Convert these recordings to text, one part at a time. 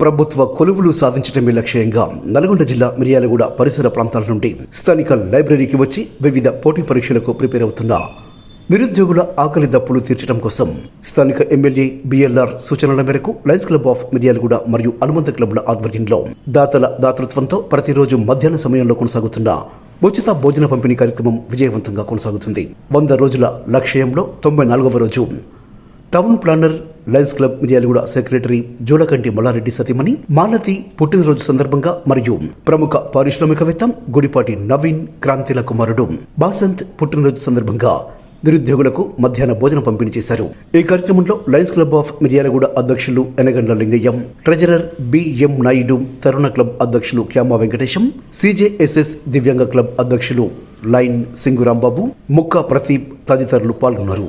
ప్రభుత్వ కొలువులు సాధించడమే లక్ష్యంగా నల్గొండ జిల్లా మిర్యాలగూడ పరిసర ప్రాంతాల నుండి స్థానిక లైబ్రరీకి వచ్చి వివిధ పోటీ పరీక్షలకు ప్రిపేర్ అవుతున్న నిరుద్యోగుల ఆకలి దప్పులు తీర్చడం కోసం స్థానిక ఎమ్మెల్యే బిఎల్ఆర్ సూచనల మేరకు లయన్స్ క్లబ్ ఆఫ్ మిర్యాలగూడ మరియు అనుబంధ క్లబ్ల ఆధ్వర్యంలో దాతల దాతృత్వంతో ప్రతిరోజు మధ్యాహ్న సమయంలో కొనసాగుతున్న ఉచిత భోజన పంపిణీ కార్యక్రమం విజయవంతంగా కొనసాగుతుంది. వంద రోజుల లక్ష్యంలో తొంభై నాలుగవ రోజు town planner lions club Miryalaguda secretary Jolakanti Mallareddy సతీమణి మాలతి పుట్టినరోజు సందర్భంగా మరియు ప్రముఖ పారిశ్రామికవేత్త గుడిపాటి నవీన్ క్రాంతిల కుమారుడు బాసంత్ పుట్టినరోజు సందర్భంగా నిరుద్యోగులకు మధ్యాహ్న భోజనం పంపిణీ చేశారు. ఈ కార్యక్రమంలో లయన్స్ క్లబ్ ఆఫ్ మిర్యాలగూడ అధ్యక్షులు Enagandla Lingaiah treasurer BM Naidu Taruna club అధ్యక్షులు క్యామా వెంకటేశం సిజేఎస్ఎస్ దివ్యాంగ క్లబ్ అధ్యక్షులు లైన్ సింగురాంబాబు ముక్క ప్రదీప్ తదితరులు పాల్గొన్నారు.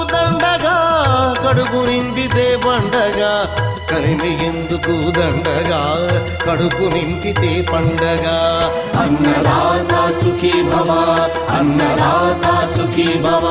కడుపు నింపితే పండగా కలిమి ఎందుకు దండగా? కడుపు నింపితే పండగ. అన్నదాత సుఖీ భవ అన్నదాత సుఖీ భవ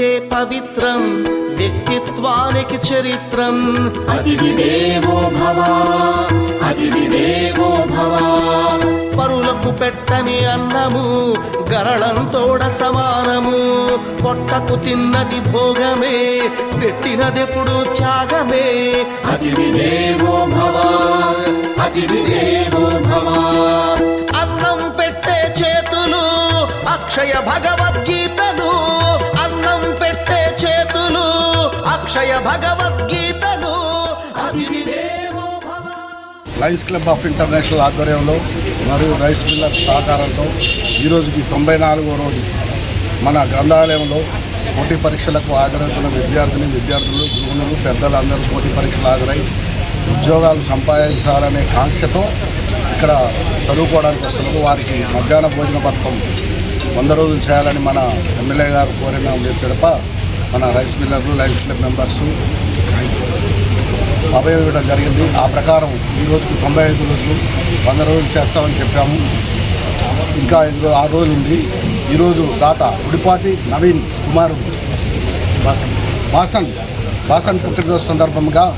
తింటే పవిత్రం వ్యక్తిత్వానికి చరిత్రం. అతిథి దేవో భవ అతిథి దేవో భవ. పరులకు పెట్టని అన్నము గరళంతోడ సమానము. పొట్టకు తిన్నది భోగమే పెట్టినదెప్పుడు త్యాగమే. అతిథి దేవో భవ అతిథి దేవో భవ. అన్నం పెట్టే చేతులు అక్షయ భగవద్గీతలు అక్షయ భగవద్గీతను లయన్స్ క్లబ్ ఆఫ్ ఇంటర్నేషనల్ ఆధ్వర్యంలో మరియు రైస్ మిల్లర్ సహకారంతో ఈరోజుకి తొంభై నాలుగో రోజు మన గ్రంథాలయంలో పోటీ పరీక్షలకు హాజరవుతున్న విద్యార్థిని విద్యార్థులు గురువులు పెద్దలు అందరూ పోటీ పరీక్షలు హాజరై ఉద్యోగాలు సంపాదించాలనే కాంక్షతో ఇక్కడ చదువుకోవడానికి వస్తున్నారు వారికి మధ్యాహ్న భోజన పథకం వంద రోజులు చేయాలని మన ఎమ్మెల్యే గారు కోరిన పిదప మన రైస్ మిల్లర్లు లయన్స్ క్లబ్ మెంబర్సు. అభయం ఇవ్వడం జరిగింది. ఆ ప్రకారం ఈ రోజుకు తొంభై ఐదు రోజులు వంద రోజులు చేస్తామని చెప్పాము. ఇంకా ఐదు రో- ఆరు రోజులు ఉంది. ఈరోజు దాత ఉడిపాటి నవీన్ కుమార్ బాసన్ బాసన్ పుట్టినరోజు సందర్భంగా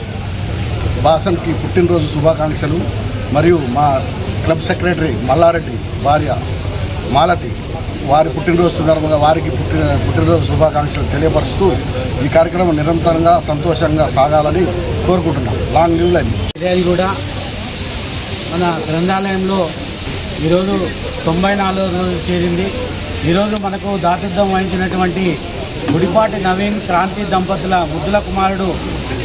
బాసన్కి పుట్టినరోజు శుభాకాంక్షలు. మరియు మా క్లబ్ సెక్రటరీ మల్లారెడ్డి భార్య మాలతి వారి పుట్టినరోజు సందర్భంగా వారికి పుట్టిన పుట్టినరోజు శుభాకాంక్షలు తెలియపరుస్తూ ఈ కార్యక్రమం నిరంతరంగా సంతోషంగా సాగాలని కోరుకుంటున్నాం. లాంగ్ లీవ్ లైన్ కూడా మన గ్రంథాలయంలో ఈరోజు తొంభై నాలుగో రోజు చేరింది. ఈరోజు మనకు దాతృత్వం వహించినటువంటి గుడిపాటి నవీన్ క్రాంతి దంపతుల ముద్దుల కుమారుడు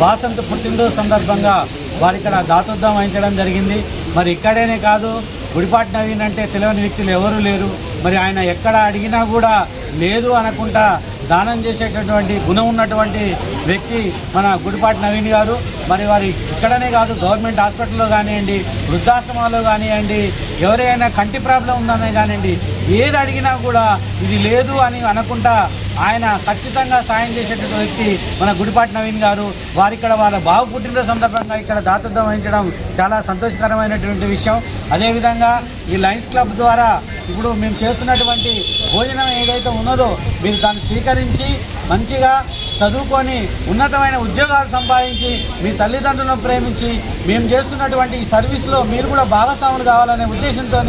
వాసంత పుట్టినరోజు సందర్భంగా వారి ఇక్కడ దాతృత్వం వహించడం జరిగింది. మరి ఇక్కడేనే కాదు గుడిపాటి నవీన్ అంటే తెలియని వ్యక్తులు ఎవరూ లేరు. మరి ఆయన ఎక్కడ అడిగినా కూడా లేదు అనకుండా దానం చేసేటటువంటి గుణం ఉన్నటువంటి వ్యక్తి మన గుడిపాటి నవీన్ గారు. మరి వారి ఇక్కడనే కాదు గవర్నమెంట్ హాస్పిటల్లో కానివ్వండి వృద్ధాశ్రమాల్లో కానివ్వండి ఎవరైనా కంటి ప్రాబ్లం ఉందనే కానివ్వండి ఏది అడిగినా కూడా ఇది లేదు అని అనకుండా ఆయన ఖచ్చితంగా సాయం చేసేటటువంటి వ్యక్తి మన గుడిపాటి నవీన్ గారు. వారి ఇక్కడ వాళ్ళ బావ పుట్టినరోజు సందర్భంగా ఇక్కడ దాతృత్వం వహించడం చాలా సంతోషకరమైనటువంటి విషయం. అదేవిధంగా ఈ లయన్స్ క్లబ్ ద్వారా ఇప్పుడు మేము చేస్తున్నటువంటి భోజనం ఏదైతే ఉన్నదో మీరు దాన్ని స్వీకరించి మంచిగా చదువుకొని ఉన్నతమైన ఉద్యోగాలు సంపాదించి మీ తల్లిదండ్రులను ప్రేమించి మేము చేస్తున్నటువంటి ఈ సర్వీస్లో మీరు కూడా భాగస్వాములు కావాలనే ఉద్దేశంతో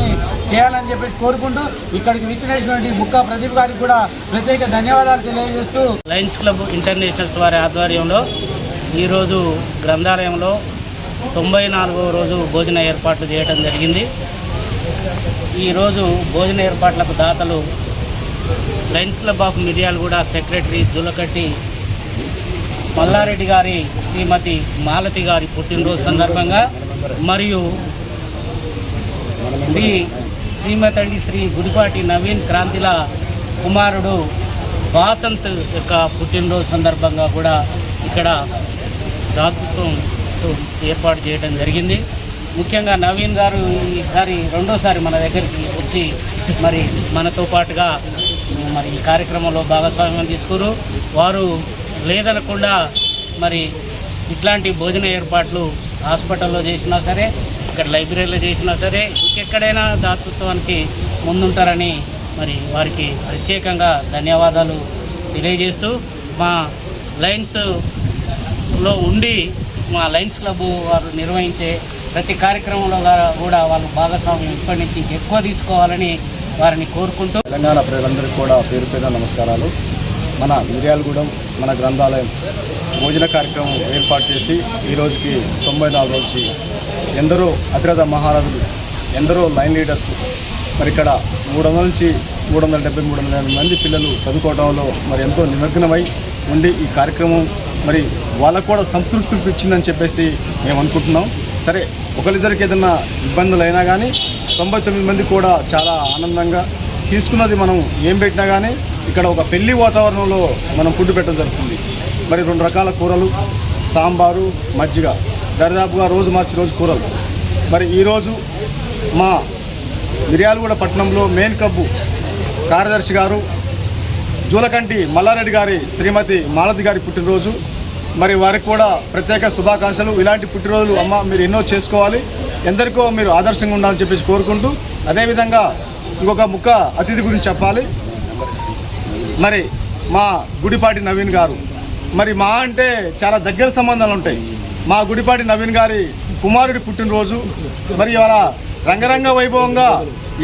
చేయాలని చెప్పేసి కోరుకుంటూ ఇక్కడికి విచ్చినటువంటి బుక్క ప్రదీప్ గారికి కూడా ప్రత్యేక ధన్యవాదాలు తెలియజేస్తూ లయన్స్ క్లబ్ ఇంటర్నేషనల్స్ వారి ఆధ్వర్యంలో ఈరోజు గ్రంథాలయంలో తొంభై నాలుగవ రోజు భోజన ఏర్పాట్లు చేయడం జరిగింది. ఈరోజు భోజన ఏర్పాట్లకు దాతలు lions club of Miryalaguda secretary Julakatti Mallareddy గారి శ్రీమతి మాలతి గారి పుట్టినరోజు సందర్భంగా మరియు శ్రీ శ్రీమతండి శ్రీ గుడిపాటి నవీన్ క్రాంతిల కుమారుడు వాసంత్ యొక్క పుట్టినరోజు సందర్భంగా కూడా ఇక్కడ దాతృత్వం ఏర్పాటు చేయడం జరిగింది. ముఖ్యంగా నవీన్ గారు ఈసారి రెండోసారి మన దగ్గరికి వచ్చి మరి మనతో పాటుగా మరి ఈ కార్యక్రమంలో భాగస్వామ్యం తీసుకురు. వారు లేదనకుండా మరి ఇట్లాంటి భోజన ఏర్పాట్లు హాస్పిటల్లో చేసినా సరే ఇక్కడ లైబ్రరీలో చేసినా సరే ఇంకెక్కడైనా దాతృత్వానికి ముందుంటారని మరి వారికి ప్రత్యేకంగా ధన్యవాదాలు తెలియజేస్తూ మా లైన్స్లో ఉండి మా లైన్స్ క్లబ్ వారు నిర్వహించే ప్రతి కార్యక్రమంలో కూడా వాళ్ళు భాగస్వామ్యం ఇప్పటి నుంచి ఎక్కువ తీసుకోవాలని వారిని కోరుకుంటూ తెలంగాణ ప్రజలందరికీ కూడా పేరు పేరు నమస్కారాలు. మన మిర్యాలగూడెం మన గ్రంథాలయం భోజన కార్యక్రమం ఏర్పాటు చేసి ఈరోజుకి తొంభై నాలుగు రోజు ఎందరో అతిరథ మహారాజులు ఎందరో లైన్ లీడర్స్ మరి ఇక్కడ మూడు వందల నుంచి మూడు వందల డెబ్బై మూడు వందల ఎనభై మంది పిల్లలు చదువుకోవడంలో మరి ఎంతో నిమగ్నమై ఉండి ఈ కార్యక్రమం మరి వాళ్ళకు కూడా సంతృప్తి ఇచ్చిందని చెప్పేసి మేము అనుకుంటున్నాం. సరే ఒకరిద్దరికి ఏదైనా ఇబ్బందులు అయినా కానీ తొంభై తొమ్మిది మంది కూడా చాలా ఆనందంగా తీసుకున్నది మనం ఏం పెట్టినా కానీ ఇక్కడ ఒక పెళ్ళి వాతావరణంలో మనం ఫుడ్ పెట్టడం జరుగుతుంది. మరి రెండు రకాల కూరలు సాంబారు మజ్జిగ. దరిదాపుగా రోజు మార్చి రోజు కూరలు. మరి ఈరోజు మా మిర్యాలగూడ పట్టణంలో మెయిన్ కబ్బు కార్యదర్శి గారు జూలకంటి మల్లారెడ్డి గారి శ్రీమతి మాలతి గారి పుట్టినరోజు. మరి వారికి కూడా ప్రత్యేక శుభాకాంక్షలు. ఇలాంటి పుట్టినరోజులు అమ్మ మీరు ఎన్నో చేసుకోవాలి. ఎందరికో మీరు ఆదర్శంగా ఉండాలని చెప్పేసి కోరుకుంటూ అదేవిధంగా ఇంకొక ముక్క అతిథి గురించి చెప్పాలి. మరి మా గుడిపాటి నవీన్ గారు. మరి మా అంటే చాలా దగ్గర సంబంధాలు ఉంటాయి. మా గుడిపాటి నవీన్ గారి కుమారుడి పుట్టినరోజు మరి ఇవాళ రంగరంగ వైభవంగా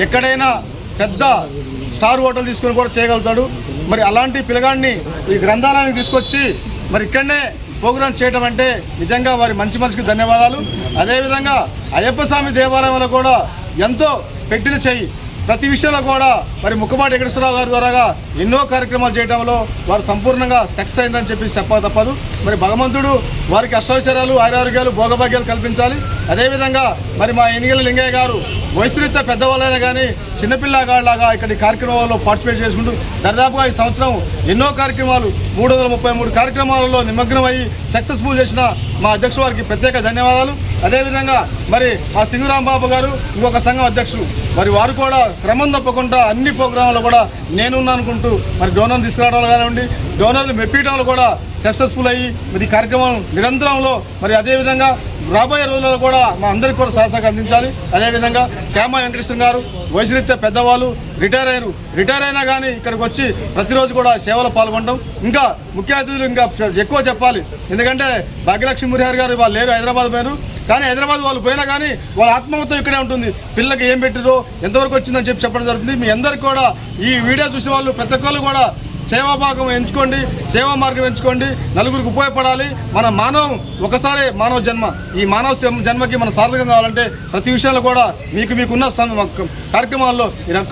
ఎక్కడైనా పెద్ద స్టార్ హోటల్ తీసుకొని కూడా చేయగలుగుతాడు. మరి అలాంటి పిల్లగాడిని ఈ గ్రంథాలయానికి తీసుకొచ్చి మరి ఇక్కడనే ప్రోగ్రాం చేయడం అంటే నిజంగా వారి మంచి మనసుకి ధన్యవాదాలు. అదేవిధంగా అయ్యప్ప స్వామి దేవాలయంలో కూడా ఎంతో పెట్టిన చెయ్యి. ప్రతి విషయంలో కూడా మరి ముక్కమాటి వెంకటేశ్వరరావు గారి ద్వారా ఎన్నో కార్యక్రమాలు చేయడంలో వారు సంపూర్ణంగా సక్సెస్ అయిందని చెప్పి చెప్ప తప్పదు. మరి భగవంతుడు వారికి అష్టైశ్వర్యాలు ఆరోగ్యాలు భోగభాగ్యాలు కల్పించాలి. అదేవిధంగా మరి మా ఎన్నికల లింగయ్య గారు వయసురీత్యా పెద్దవాళ్ళైనా కానీ చిన్నపిల్లగాళ్ళలాగా ఇక్కడి కార్యక్రమాల్లో పార్టిసిపేట్ చేసుకుంటూ దాదాపుగా ఈ సంవత్సరం ఎన్నో కార్యక్రమాలు మూడు వందల ముప్పై మూడు కార్యక్రమాలలో నిమగ్నమయ్యి సక్సెస్ఫుల్ చేసిన మా అధ్యక్షుడు వారికి ప్రత్యేక ధన్యవాదాలు. అదేవిధంగా మరి ఆ సింగరాం బాబు గారు ఇంకొక సంఘం అధ్యక్షులు మరి వారు కూడా క్రమం తప్పకుండా అన్ని ప్రోగ్రాంలో కూడా నేనున్నా అనుకుంటూ మరి డోనర్లు తీసుకురావడం కానివ్వండి డోనర్లు మెప్పించడంలో కూడా సక్సెస్ఫుల్ అయ్యి మరి కార్యక్రమం నిరంతరంలో మరి అదేవిధంగా రాబోయే రోజుల్లో కూడా మా అందరికీ కూడా సహసాగా అందించాలి. అదేవిధంగా క్యామా వెంకటేశ్వర గారు వయసురీత్యా పెద్దవాళ్ళు రిటైర్ అయ్యారు. రిటైర్ అయినా కానీ ఇక్కడికి వచ్చి ప్రతిరోజు కూడా సేవలో పాల్గొనడం. ఇంకా ముఖ్య అతిథులు ఇంకా ఎక్కువ చెప్పాలి. ఎందుకంటే భాగ్యలక్ష్మి మురిహారి గారు వాళ్ళు లేరు హైదరాబాద్ పోయారు. కానీ హైదరాబాద్ వాళ్ళు పోయినా కానీ వాళ్ళ ఆత్మహత్య ఇక్కడే ఉంటుంది. పిల్లలకి ఏం పెట్టిరో ఎంతవరకు వచ్చిందని చెప్పి చెప్పడం జరుగుతుంది. మీ అందరికీ కూడా ఈ వీడియో చూసే వాళ్ళు ప్రతి ఒక్కళ్ళు కూడా సేవా భాగం ఎంచుకోండి సేవా మార్గం ఎంచుకోండి. నలుగురికి ఉపయోగపడాలి. మన మానవం ఒకసారి మానవ జన్మ. ఈ మానవ జన్మకి మన సార్థకం కావాలంటే ప్రతి విషయంలో కూడా మీకు మీకున్న కార్యక్రమాల్లో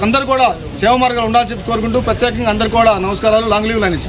అందరూ కూడా సేవా మార్గాలు ఉండాలని చెప్పి కోరుకుంటూ ప్రత్యేకంగా అందరు కూడా నమస్కారాలు. Long leave line